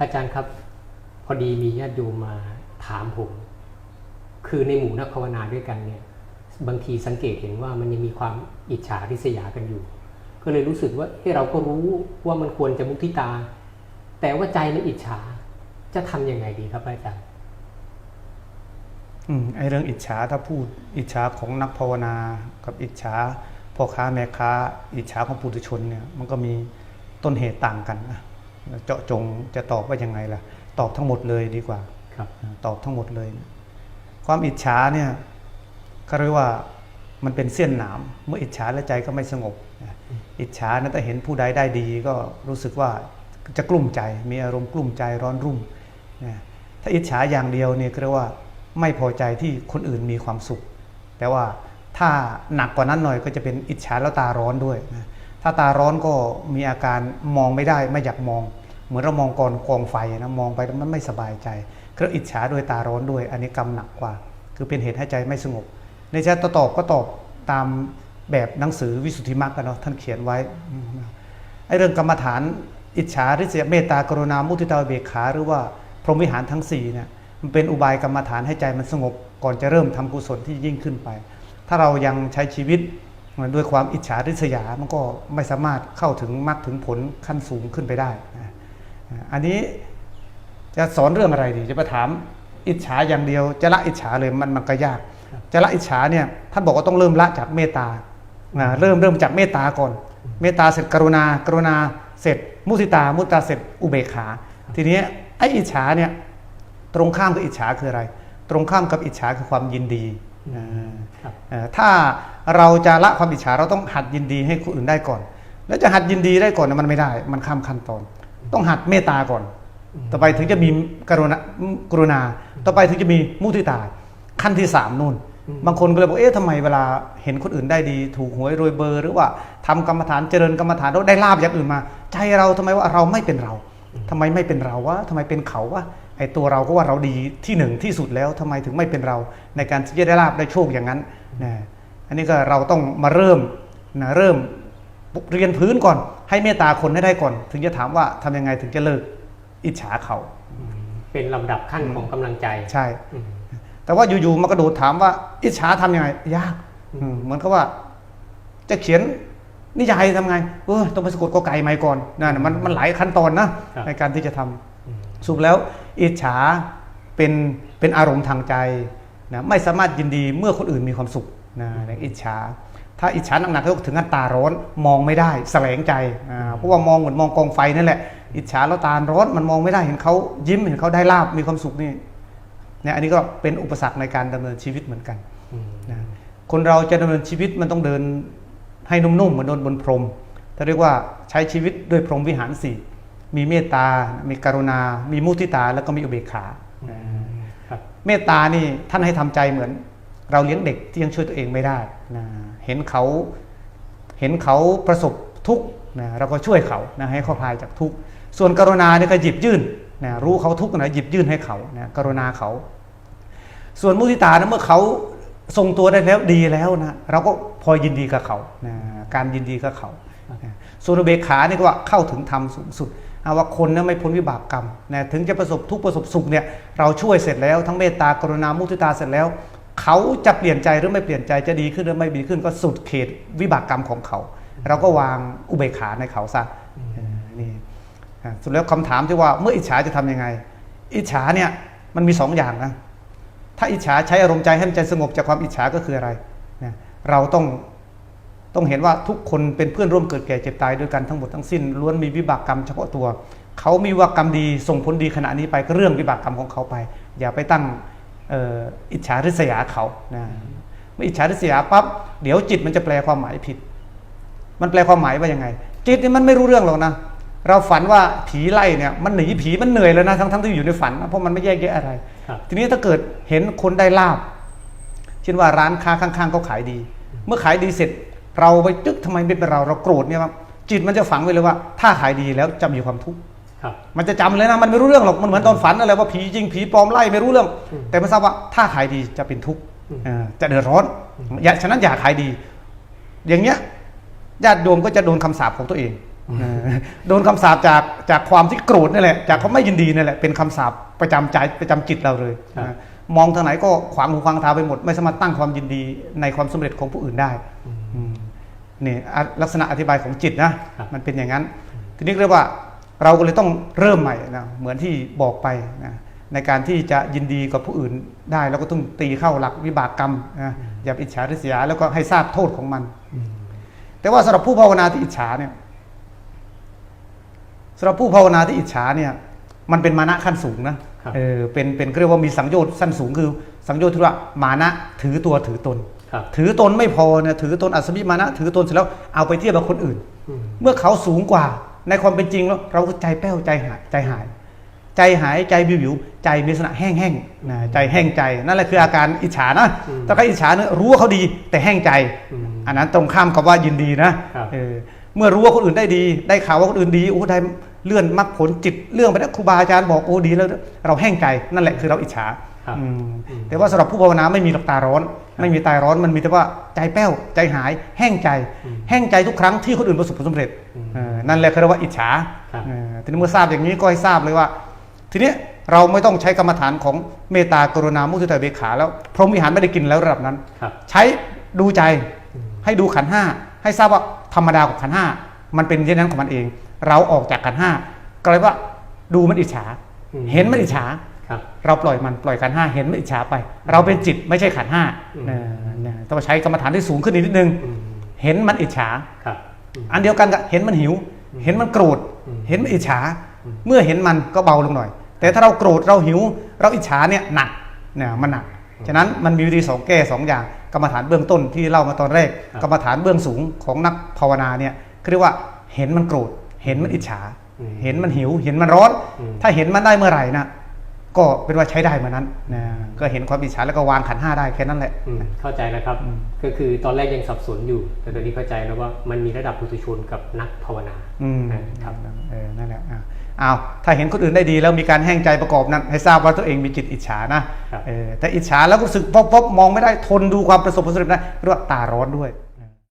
อาจารย์ครับ พอดีมีญาติโยมมาถามผม คือในหมู่นักภาวนาด้วยกันเนี่ย บางทีสังเกตเห็นว่ามันยังมีความอิจฉาริษยากันอยู่ ก็เลยรู้สึกว่าเฮ้เราก็รู้ว่ามันควรจะมุทิตา แต่ว่าใจมันอิจฉาจะทำยังไงดีครับอาจารย์ อืมไอเรื่องอิจฉาถ้าพูดอิจฉาของนักภาวนากับอิจฉาพ่อค้าแม่ค้า อิจฉาของปุถุชนเนี่ย มันก็มีต้นเหตุต่างกันนะ เจาะจงจะตอบว่ายังไงล่ะ ตอบทั้งหมดเลยดีกว่าครับตอบทั้งหมดเลยนะความอิจฉาเนี่ยเขาเรียกว่ามันเป็นเสี้ยนหนาม เมื่ออิจฉาแล้วใจก็ไม่สงบนะอิจฉานะแต่เห็นผู้ใดได้ดีก็รู้สึกว่าจะกลุ้มใจ มีอารมณ์กลุ้มใจร้อนรุ่มนะถ้าอิจฉาอย่างเดียวเนี่ยก็เรียกว่าไม่พอใจที่คนอื่นมีความสุข แต่ว่าถ้าหนักกว่านั้นหน่อยก็จะเป็นอิจฉาแล้วตาร้อนด้วยนะถ้าตาร้อนก็มีอาการมองไม่ได้ไม่อยากมองเห มือนเรามองกองกองไฟนะมองไปแล้วมันไม่สบายใจก็อิจฉาด้วยตาร้อนด้วย อันนี้กรรมหนักกว่า คือเป็นเหตุให้ใจไม่สงบ ในใจตอบก็ตอบตามแบบหนังสือวิสุทธิมรรคกันเนาะท่านเขียนไว้ไอ้เรื่องกรรมฐานอิจฉาริษยาเมตตากรุณามุทิตาเบกขา หรือว่าพรหมวิหารทั้ง4เนี่ยมันเป็นอุบายกรรมฐานให้ใจมันสงบ ก่อนจะเริ่มทำกุศลที่ยิ่งขึ้นไป ถ้าเรายังใช้ชีวิตด้วยความอิจฉาริษยามันก็ไม่สามารถเข้าถึงมรรคถึงผลขั้นสูงขึ้นไปได้นะ อันนี้จะสอนเรื่องอะไรดี จะไปถามอิจฉาอย่างเดียว จะละอิจฉาเลยมันมันก็ยาก จะละอิจฉาเนี่ยท่านบอกว่าต้องเริ่มละจากเมตตาเริ่มเริ่มจากเมตตาก่อน เมตตาเสร็จกรุณา กรุณาเสร็จ มุทิตา มุทิตาเสร็จอุเบกขา ทีนี้ไอ้อิจฉาเนี่ยตรงข้ามกับอิจฉาคืออะไร ตรงข้ามกับอิจฉาคือความยินดีถ้าเราจะละความอิจฉาเราต้องหัดยินดีให้คนอื่นได้ก่อน แล้วจะหัดยินดีได้ก่อนมันไม่ได้ มันข้ามขั้นตอน ต้องหัดเมตตาก่อน ต่อไปถึงจะมีกรุณากรุณา ต่อไปถึงจะมีมุทิตา ขั้นที่สามนู่นอืมบางคนก็เลยบอกเอ๊ะทำไมเวลาเห็นคนอื่นได้ดี ถูกหวยรวยเบอร์ หรือว่าทำกรรมฐานเจริญกรรมฐานแล้วได้ลาบอย่างอื่นมา ใจเราทำไมว่าเราไม่เป็นเราทำไมไม่เป็นเราวะทำไมเป็นเขาวะไอตัวเราก็ว่าเราดีที่หนึ่งที่สุดแล้วทำไมถึงไม่เป็นเรา ในการที่จะได้ลาบได้โชคอย่างนั้นนะอันนี้ก็เราต้องมาเริ่มนะเริ่ม เรียนพื้นก่อน ให้เมตตาคนให้ได้ก่อน ถึงจะถามว่าทำยังไงถึงจะเลิกอิจฉาเขาเป็นลำดับขั้นของกำลังใจใช่อืมแต่ว่าอยู่ๆมากระโดดถามว่า อิจฉาทำยังไง ยากอืมอืมเหมือนกับว่า จะเขียนนิยายทำไงเออต้องไปสะกดกอไก่ใหม่ก่อนนั่นนะมันมันหลายขั้นตอนนะครับในการที่จะทำอืมสรุปแล้วอิจฉาเป็นเป็นอารมณ์ทางใจนะไม่สามารถยินดีเมื่อคนอื่นมีความสุขนะในอิจฉา ถ้าอิจฉาหนักๆก็ถึงกับตาร้อนมองไม่ได้แสลงใจอ่าเพราะว่ามองเหมือนมองกองไฟนั่นแหละ อิจฉาแล้วตาร้อนมันมองไม่ได้เห็นเขายิ้มเห็นเขาได้ลาบมีความสุขนี่เนี่ยอันนี้ก็เป็นอุปสรรคในการดำเนินชีวิตเหมือนกันอืมนะคนเราจะดำเนินชีวิตมันต้องเดินให้นุ่มๆเหมือนเดินบนพรมถ้าเรียกว่าใช้ชีวิตด้วยพรหมวิหารสี่มีเมตตา มีกรุณา มีมุทิตา แล้วก็มีอุเบกขาครับเมตตานี่ท่านให้ทำใจเหมือน เราเลี้ยงเด็กที่ยังช่วยตัวเองไม่ได้นะ เห็นเขาเห็นเขาประสบทุกข์นะเราก็ช่วยเขานะให้เขาคลายจากทุกข์ส่วนกรุณาเนี่ยก็หยิบยื่นนะรู้เขาทุกข์นะหยิบยื่นให้เขานะกรุณาเขา ส่วนมุทิตานะเมื่อเขาทรงตัวได้แล้วดีแล้วนะเราก็พอยินดีกับเขานะการยินดีกับเขานะส่วนอุเบกขานี่ก็ว่าเข้าถึงธรรมสูงสุดเอาว่าคนนะไม่พ้นวิบากกรรมนะถึงจะประสบทุกข์ประสบสุขเนี่ยเราช่วยเสร็จแล้วทั้งเมตตากรุณามุทิตาเสร็จแล้ว เขาจะเปลี่ยนใจหรือไม่เปลี่ยนใจจะดีขึ้นหรือไม่ดีขึ้นก็สุดเขตวิบากกรรมของเขา เราก็วางอุเบกขาในเขาซะเออนี่อะสุดแล้วคำถามที่ว่าเมื่ออิจฉาจะทำยังไง อิจฉาเนี่ยมันมีสองอย่างนะถ้าอิจฉาใช้อารมณ์ใจให้มันใจสงบจากความอิจฉาก็คืออะไรนะเราต้องต้องเห็นว่าทุกคนเป็นเพื่อนร่วมเกิดแก่เจ็บตายด้วยกันทั้งหมดทั้งสิ้นล้วนมีวิบากกรรมเฉพาะตัว เขามีวิบากกรรมดีส่งผลดีขณะนี้ไปก็เรื่องวิบากกรรมของเขาไป อย่าไปตั้งเอ่ออิจฉาริษยาเขานะเมื่ออิจฉาริษยาปั๊บเดี๋ยวจิตมันจะแปลความหมายผิด มันแปลความหมายว่ายังไง จิตนี่มันไม่รู้เรื่องหรอกนะเราฝันว่าผีไล่เนี่ยมันหนีผีมันเหนื่อยแล้วนะทั้งทั้งที่อยู่ในฝันนะเพราะมันไม่แยกแยะอะไรครับทีนี้ถ้าเกิดเห็นคนได้ลาบเช่นว่าร้านค้าข้างๆเขาขายดี เมื่อขายดีเสร็จ เราไปจึ๊กทำไมไม่เป็นเราเราโกรธเนี่ยครับจิตมันจะฝังไว้เลยว่า ถ้าขายดีแล้วจะมีความทุกข์ครับ มันจะจำเลยนะมันไม่รู้เรื่องหรอกมันเหมือนตอนฝันอะไรว่าผีจริงผีปลอมไล่ไม่รู้เรื่องอืมแต่มันทราบว่าถ้าขายดีจะเป็นทุกข์อืมเออจะเดือดร้อนอย่าฉะนั้นอย่าขายดี อย่างเงี้ยญาติโยมก็จะโดนคำสาปของตัวเองเออโดนคำสาปจากจากความที่โกรธนี่แหละจากความไม่ยินดีนี่แหละเป็นคำสาปประจำใจประจำจิตเราเลยครับนะมองทางไหนก็ขวางหูขวางตาไปหมด ไม่สามารถตั้งความยินดีในความสำเร็จของผู้อื่นได้อืมนี่อะลักษณะอธิบายของจิตนะครับมันเป็นอย่างนั้น ทีนี้เรียกว่า เราก็เลยต้องเริ่มใหม่นะเหมือนที่บอกไปนะในการที่จะยินดีกับผู้อื่นได้เราก็ต้องตีเข้าหลักวิบากกรรมนะอย่าไปอิจฉาริษยาแล้วก็ให้ทราบโทษของมัน แต่ว่าสำหรับผู้ภาวนาที่อิจฉาเนี่ยสำหรับผู้ภาวนาที่อิจฉาเนี่ย มันเป็นมานะขั้นสูงนะครับเออเป็นเป็นเรียกว่ามีสังโยชน์สั้นสูงคือ สังโยชน์ที่ว่ามานะถือตัวถือตนครับถือตนไม่พอเนี่ยถือตนอัศมิมานะ ถือตนเสร็จแล้วเอาไปเทียบกับคนอื่นอืมเมื่อเขาสูงกว่า ในความเป็นจริงแล้วเราก็ใจแป้วใจหายใจหาย ใจหายใจวิววิวใจมีลักษณะแห้งแห้งๆนะใจแห้งใจนั่นแหละคืออาการอิจฉานะถ้าใครอิจฉาเนี่ยรู้ว่าเขาดีแต่แห้งใจอืมอันนั้นตรงข้ามกับว่ายินดีนะครับเออเมื่อรู้ว่าคนอื่นได้ดี ได้ข่าวว่าคนอื่นดีโอ้ได้เลื่อนมรรคผลจิตเรื่องไปแล้วครูบาอาจารย์บอกโอ้ดีแล้ว เราแห้งใจนั่นแหละคือเราอิจฉาครับอืม แต่ว่าสำหรับผู้ภาวนาไม่มีหลักตาร้อน ไม่มีตายร้อนมันมีแต่ว่าใจแป้วใจหาย แห้งใจ แห้งใจทุกครั้งที่คนอื่นประสบผลสำเร็จเออนั่นแหละคือเรียกว่าอิจฉาครับเออทีนี้เมื่อทราบอย่างนี้ก็ให้ทราบเลยว่า ทีนี้เราไม่ต้องใช้กรรมฐานของเมตตากรุณามุทิตาเบกขาแล้ว พรหมวิหารไม่ได้กินแล้วระดับนั้นครับใช้ดูใจให้ดูขันธ์ห้าให้ทราบว่าธรรมดาของขันธ์ห้ามันเป็นเช่นนั้นของมันเอง เราออกจากขันธ์ห้าก็เลยว่าดูมันอิจฉาอืมเห็นมันอิจฉาครับ เราปล่อยมันปล่อยขันธ์ห้าเห็นมันอิจฉาไป เราเป็นจิตไม่ใช่ขันธ์ห้าอืมเนี่ยเนี่ยต้องใช้กรรมฐานที่สูงขึ้นอีกนิดนึงอืมเห็นมันอิจฉาครับอืมอันเดียวกันกับเห็นมันหิว เห็นมันโกรธอืมเห็นมันอิจฉา เมื่อเห็นมันก็เบาลงหน่อย แต่ถ้าเราโกรธเราหิว เราอิจฉาเนี่ยหนักเนี่ยมันหนักฉะนั้นมันมีวิธีสองแก้สองอย่างกรรมฐานเบื้องต้นที่เล่ามาตอนแรกครับกรรมฐานเบื้องสูงของนักภาวนาเนี่ยเขาเรียกว่าเห็นมันโกรธ เห็นมันอิจฉาอืมเห็นมันหิว เห็นมันร้อนอืมถ้าเห็นมันได้เมื่อไหร่นะ ก็เป็นว่าใช้ได้เมื่อนั้นนะก็เห็นความอิจฉาแล้วก็วางขันธ์ห้าได้แค่นั้นแหละอืมเข้าใจแล้วครับอืมก็คือตอนแรกยังสับสนอยู่ แต่ตอนนี้เข้าใจแล้วว่ามันมีระดับปุถุชนกับนักภาวนาอืมครับเออนั่นแหละอะอ้าวถ้าเห็นคนอื่นได้ดีแล้วมีการแห้งใจประกอบนั้น ให้ทราบว่าตัวเองมีจิตอิจฉานะครับเออแต่อิจฉาแล้วก็รู้สึกป๊บป๊บมองไม่ได้ทนดูความประสบผลสำเร็จได้เรียกว่าตาร้อนด้วย